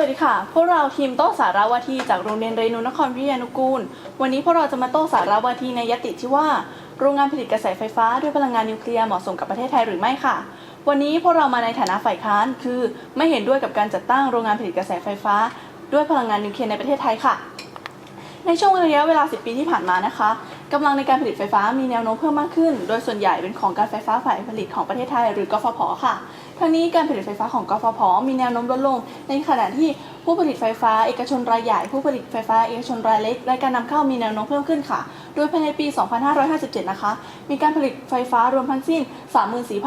วัสดีค่ะ พวกเราทีมโต้สารวาทีจากโรงเรียนเรนูนครวิทยานุกูล วันนี้พวกเราจะมาโต้สารวาทีในยติที่ว่า โรงงานผลิตกระแสไฟฟ้าด้วยพลังงานนิวเคลียร์เหมาะสมกับประเทศไทยหรือไม่ค่ะ วันนี้พวกเรามาในฐานะฝ่ายค้าน คือไม่เห็นด้วยกับการจัดตั้งโรงงานผลิตกระแสไฟฟ้า ด้วยพลังงานนิวเคลียร์ในประเทศไทยค่ะ ในช่วงระยะเวลา 10 ปีที่ผ่านมานะคะกำลังในการผลิตไฟฟ้ามีแนวโน้มเพิ่มมากขึ้น โดยส่วนใหญ่เป็นของการไฟฟ้าฝ่ายผลิตของประเทศไทย หรือกฟผค่ะ ทั้งนี้การผลิตไฟฟ้าของกฟผ มีแนวโน้มลดลง ในขณะที่ผู้ผลิตไฟฟ้าเอกชนรายใหญ่ผู้ผลิตไฟฟ้าเอกชนรายเล็ก และการนำเข้ามีแนวโน้มเพิ่มขึ้นค่ะ โดยภายในปี 2557 นะคะ มีการผลิตไฟฟ้ารวมทั้งสิ้น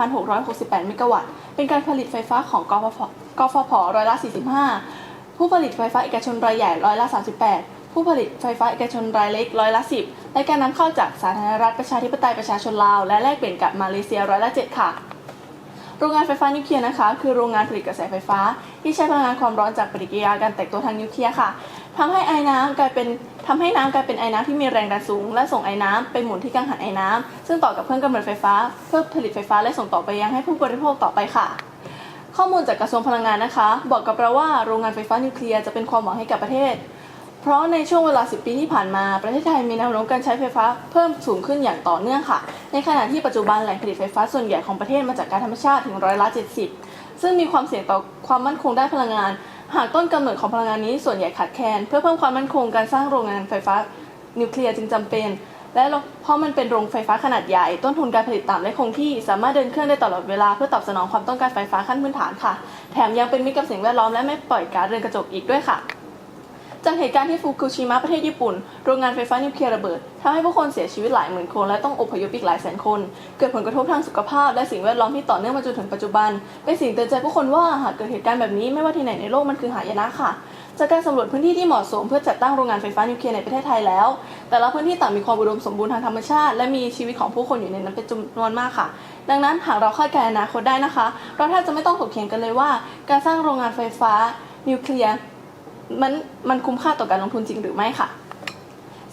34,668 เมกะวัตต์ เป็นการผลิตไฟฟ้าของกฟผกฟผร้อยละ 45 ผู้ผลิตไฟฟ้าเอกชนรายใหญ่ร้อยละ 38ผู้ผลิตไฟฟ้าเอกชนรายเล็กร้อยละ 10 และการนำเข้าจากสาธารณรัฐประชาธิปไตยประชาชนลาว และแลกเปลี่ยนกับมาเลเซียร้อยละ 7 ค่ะ โรงงานไฟฟ้านิวเคลียร์นะคะ คือโรงงานผลิตกระแสไฟฟ้า ที่ใช้พลังงานความร้อนจากปฏิกิริยาการแตกตัวทางนิวเคลียร์ค่ะทำให้ไอ้น้ำกลายเป็นทำให้น้ำกลายเป็นไอ้น้ำที่มีแรงดันสูง และส่งไอ้น้ำไปหมุนที่กังหันไอ้น้ำซึ่งต่อกับเครื่องกำเนิดไฟฟ้า เพื่อผลิตไฟฟ้าและส่งต่อไปยังให้ผู้บริโภคต่อไปค่ะข้อมูลจากกระทรวงพลังงานนะคะ บอกกับเราว่าโรงงานไฟฟ้านิวเคลียร์จะเป็นความหวังให้กับประเทศ ราะในช่วงเวลา 10 ปีที่ผ่านมาประเทศไทยมีแนวโน้มการใช้ไฟฟ้าเพิ่มสูงขึ้นอย่างต่อเนื่องค่ะ ในขณะที่ปัจจุบันแหล่งผลิตไฟฟ้าส่วนใหญ่ของประเทศมาจากการธรรมชาติถึงร้อยละ 70 ซึ่งมีความเสี่ยงต่อความมั่นคงด้านพลังงาน หากต้นกำเนิดของพลังงานนี้ส่วนใหญ่ขาดแคลนเพื่อเพิ่มความมั่นคงการสร้างโรงงานไฟฟ้านิวเคลียร์จึงจำเป็น และเพราะมันเป็นโรงไฟฟ้าขนาดใหญ่ ต้นทุนการผลิตต่ำและคงที่ สามารถเดินเครื่องได้ตลอดเวลาเพื่อตอบสนองความต้องการไฟฟ้าขั้นพื้นฐานค่ะ แถมยังเป็นมิตรกับสิ่งแวดล้อมและไม่ปล่อยก๊าซเรือนกระจกอีกด้วยค่ะ จากเหตุการณ์ที่ฟุกุชิมะประเทศญี่ปุ่น โรงงานไฟฟ้านิวเคลียร์ระเบิดทำให้ผู้คนเสียชีวิตหลายหมื่นคน และต้องอพยพอีกหลายแสนคน เกิดผลกระทบทางสุขภาพ และสิ่งแวดล้อมที่ต่อเนื่องมาจนถึงปัจจุบัน เป็นสิ่งเตือนใจผู้คนว่าหากเกิดเหตุการณ์แบบนี้ไม่ว่าที่ไหนในโลกมันคือหายนะค่ะ จากการสำรวจพื้นที่ที่เหมาะสมเพื่อจัดตั้งโรงงานไฟฟ้านิวเคลียร์ในประเทศไทยแล้ว แต่ละพื้นที่ต่างมีความอุดมสมบูรณ์ทางธรรมชาติ และมีชีวิตของผู้คนอยู่ในนั้นเป็นจำนวนมากค่ะ ดังนั้นหากเราคาดการณ์อนาคตได้นะคะ เราแทบจะไม่ต้องถกเถียงกันเลยว่า การสร้างโรงงานไฟฟ้านิวเคลียร์ มันมันคุ้มค่าต่อการลงทุนจริงหรือไม่ค่ะ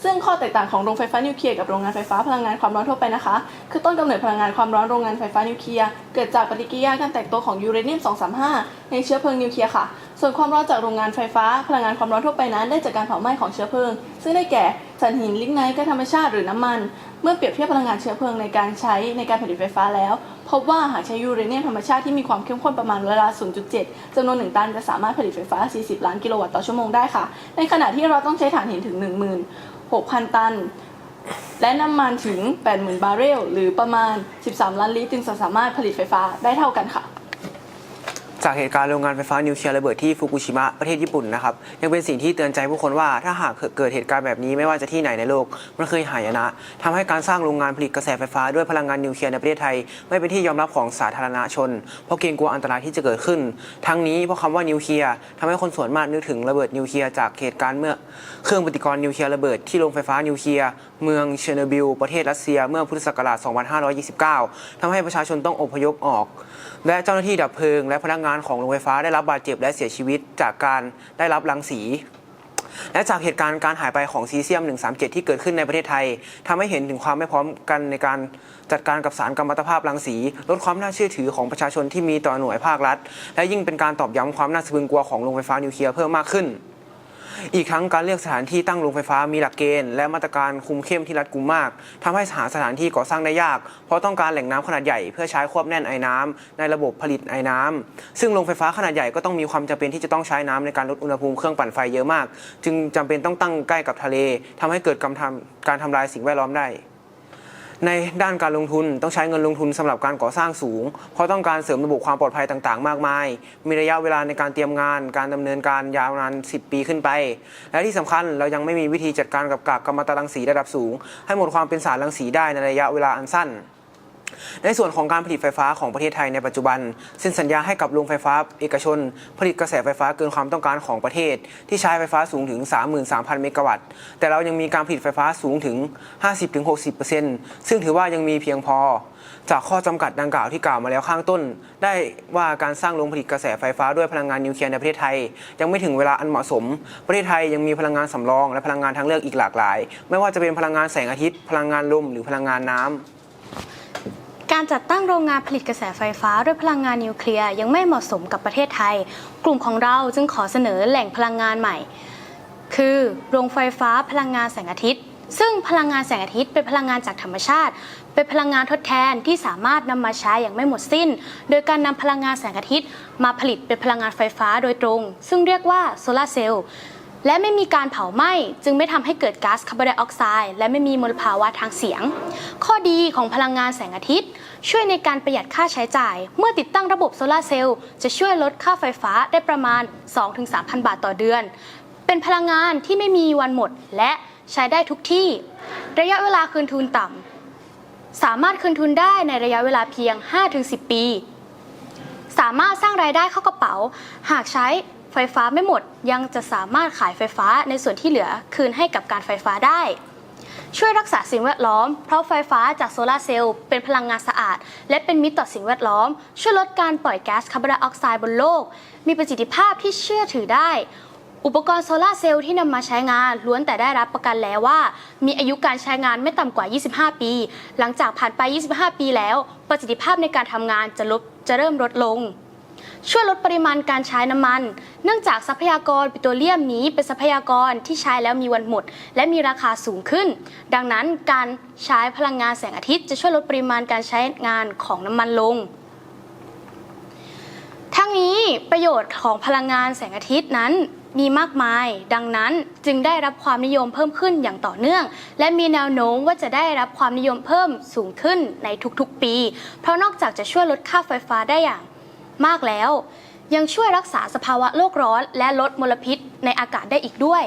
ซึ่งข้อแตกต่างของโรงไฟฟ้านิวเคลียร์กับโรงงานไฟฟ้าพลังงานความร้อนทั่วไปนะคะ คือต้นกำเนิดพลังงานความร้อนโรงงานไฟฟ้านิวเคลียร์เกิดจากปฏิกิริยาการแตกตัวของยูเรเนียม 235 ในเชื้อเพลิงนิวเคลียร์ค่ะ ส่วนความร้อนจากโรงงานไฟฟ้าพลังงานความร้อนทั่วไปนั้น ได้จากการเผาไหม้ของเชื้อเพลิง ซึ่งได้แก่ถ่านหินลิกไนท์ก๊าซธรรมชาติหรือน้ำมัน เมื่อเปรียบเทียบพลังงานเชื้อเพลิงในการใช้ในการผลิตไฟฟ้าแล้ว พบว่าหากใช้ยูเรเนียมธรรมชาติที่มีความเข้มข้นประมาณร้อยละ 0.7จำนวน 1 ตันจะสามารถผลิตไฟฟ้า 40 ล้านกิโลวัตต์ต่อชั่วโมงได้ค่ะ ในขณะที่เราต้องใช้ถ่านหินถึง 16,000 ตัน และน้ำมันถึง 80,000 บาร์เรล หรือประมาณ 13 ล้านลิตรจึงจะสามารถผลิตไฟฟ้าได้เท่ากันค่ะ จากเหตุการณ์โรงงานไฟฟ้านิวเคลียร์ระเบิดที่ฟุกุชิมะประเทศญี่ปุ่นนะครับยังเป็นสิ่งที่เตือนใจผู้คนว่าถ้าหากเกิดเหตุการณ์แบบนี้ไม่ว่าจะที่ไหนในโลกมันเคยหายนะทำให้การสร้างโรงงานผลิตกระแสไฟฟ้าด้วยพลังงานนิวเคลียร์ในประเทศไทย ไม่เป็นที่ยอมรับของสาธารณชน เพราะเกรงกลัวอันตรายที่จะเกิดขึ้น ทั้งนี้เพราะคำว่านิวเคลียร์ทำให้คนส่วนมากนึกถึงระเบิดนิวเคลียร์จากเหตุการณ์เมื่อ เครื่องปฏิกรณ์นิวเคลียร์ระเบิดที่โรงไฟฟ้านิวเคลียร์เมืองเชอร์โนบิล ประเทศรัสเซีย เมื่อพุทธศักราช 2529ทำให้ประชาชนต้องอพยพออก และเจ้าหน้าที่ดับเพลิง และพนักงานของโรงไฟฟ้าได้รับบาดเจ็บและเสียชีวิตจากการได้รับรังสีและจากเหตุการณ์การหายไปของซีเซียม 137 ที่เกิดขึ้นในประเทศไทยทำให้เห็นถึงความไม่พร้อมกันในการจัดการกับสารกัมมันตภาพรังสี ลดความน่าเชื่อถือของประชาชนที่มีต่อหน่วยภาครัฐ และยิ่งเป็นการตอบย้ำความน่าสะพรึงกลัวของโรงไฟฟ้านิวเคลียร์เพิ่มมากขึ้น อีกทั้งการเลือกสถานที่ตั้งโรงไฟฟ้ามีหลักเกณฑ์และมาตรการคุมเข้มที่รัดกุมมากทำให้หาสถานที่ก่อสร้างได้ยาก เพราะต้องการแหล่งน้ำขนาดใหญ่เพื่อใช้ควบแน่นไอ้น้ำในระบบผลิตไอ้น้ำซึ่งโรงไฟฟ้าขนาดใหญ่ก็ต้องมีความจำเป็นที่จะต้องใช้น้ำในการลดอุณหภูมิเครื่องปั่นไฟเยอะมาก จึงจำเป็นต้องตั้งใกล้กับทะเลทำให้เกิดการทำการทำลายสิ่งแวดล้อมได้ ในด้านการลงทุนต้องใช้เงินลงทุนสำหรับการก่อสร้างสูง เพราะต้องการเสริมระบบความปลอดภัยต่างๆ มากมาย มีระยะเวลาในการเตรียมงาน การดำเนินการยาวนาน 10 ปีขึ้นไป และที่สำคัญเรายังไม่มีวิธีจัดการกับกากกัมมันตรังสีระดับสูง ให้หมดความเป็นสารรังสีได้ในระยะเวลาอันสั้น ในส่วนของการผลิตไฟฟ้าของประเทศไทยในปัจจุบันเซ็นสัญญาให้กับโรงไฟฟ้าเอกชน ผลิตกระแสไฟฟ้าเกินความต้องการของประเทศ ที่ใช้ไฟฟ้าสูงถึง 33,000 เมกะวัตต์ แต่เรายังมีการผลิตไฟฟ้าสูงถึง 50-60%ซึ่งถือว่ายังมีเพียงพอ จากข้อจำกัดดังกล่าวที่กล่าวมาแล้วข้างต้น ได้ว่าการสร้างโรงผลิตกระแสไฟฟ้าด้วยพลังงานนิวเคลียร์ในประเทศไทย ยังไม่ถึงเวลาอันเหมาะสม ประเทศไทยยังมีพลังงานสำรอง และพลังงานทางเลือกอีกหลากหลาย ไม่ว่าจะเป็นพลังงานแสงอาทิตย์ พลังงานลมหรือพลังงานน้ำ การจัดตั้งโรงงานผลิตกระแสไฟฟ้าด้วยพลังงานนิวเคลียร์ยังไม่เหมาะสมกับประเทศไทย กลุ่มของเราจึงขอเสนอแหล่งพลังงานใหม่ คือโรงไฟฟ้าพลังงานแสงอาทิตย์ ซึ่งพลังงานแสงอาทิตย์เป็นพลังงานจากธรรมชาติ เป็นพลังงานทดแทนที่สามารถนำมาใช้อย่างไม่หมดสิ้น โดยการนำพลังงานแสงอาทิตย์ มาผลิตเป็นพลังงานไฟฟ้าโดยตรง ซึ่งเรียกว่าโซลาร์เซลล์ และไม่มีการเผาไหม้จึงไม่ทำให้เกิดก๊าซคาร์บอนไดออกไซด์และไม่มีมลภาวะทางเสียง ข้อดีของพลังงานแสงอาทิตย์ ช่วยในการประหยัดค่าใช้จ่าย เมื่อติดตั้งระบบโซลาร์เซลล์จะช่วยลดค่าไฟฟ้าได้ประมาณ 2-3,000 บาทต่อเดือน เป็นพลังงานที่ไม่มีวันหมด และใช้ได้ทุกที่ ระยะเวลาคืนทุนต่ำสามารถคืนทุนได้ในระยะเวลาเพียง 5-10 ปี สามารถสร้างรายได้เข้ากระเป๋า หากใช้ ไฟฟ้าไม่หมดยังจะสามารถขายไฟฟ้าในส่วนที่เหลือคืนให้กับการไฟฟ้าได้ ช่วยรักษาสิ่งแวดล้อม เพราะไฟฟ้าจากโซลาร์เซลล์เป็นพลังงานสะอาด และเป็นมิตรต่อสิ่งแวดล้อม ช่วยลดการปล่อยแก๊สคาร์บอนไดออกไซด์บนโลก มีประสิทธิภาพที่เชื่อถือได้ อุปกรณ์โซลาร์เซลล์ที่นำมาใช้งานล้วนแต่ได้รับประกันแล้วว่า มีอายุการใช้งานไม่ต่ำกว่า 25 ปี หลังจากผ่านไป 25 ปีแล้ว ประสิทธิภาพในการทำงานจะลดจะเริ่มลดลงช่วยลดปริมาณการใช้น้ำมัน เนื่องจากทรัพยากรปิโตรเลียมนี้เป็นทรัพยากรที่ใช้แล้วมีวันหมด และมีราคาสูงขึ้น ดังนั้นการใช้พลังงานแสงอาทิตย์ จะช่วยลดปริมาณการใช้งานของน้ำมันลงทั้งนี้ประโยชน์ของพลังงานแสงอาทิตย์นั้นมีมากมาย ดังนั้นจึงได้รับความนิยมเพิ่มขึ้นอย่างต่อเนื่อง และมีแนวโน้มว่าจะได้รับความนิยมเพิ่มสูงขึ้นในทุกๆปี เพราะนอกจากจะช่วยลดค่าไฟฟ้าได้อย่างมากแล้ว ยังช่วยรักษาสภาวะโลกร้อนและลดมลพิษในอากาศได้อีกด้วย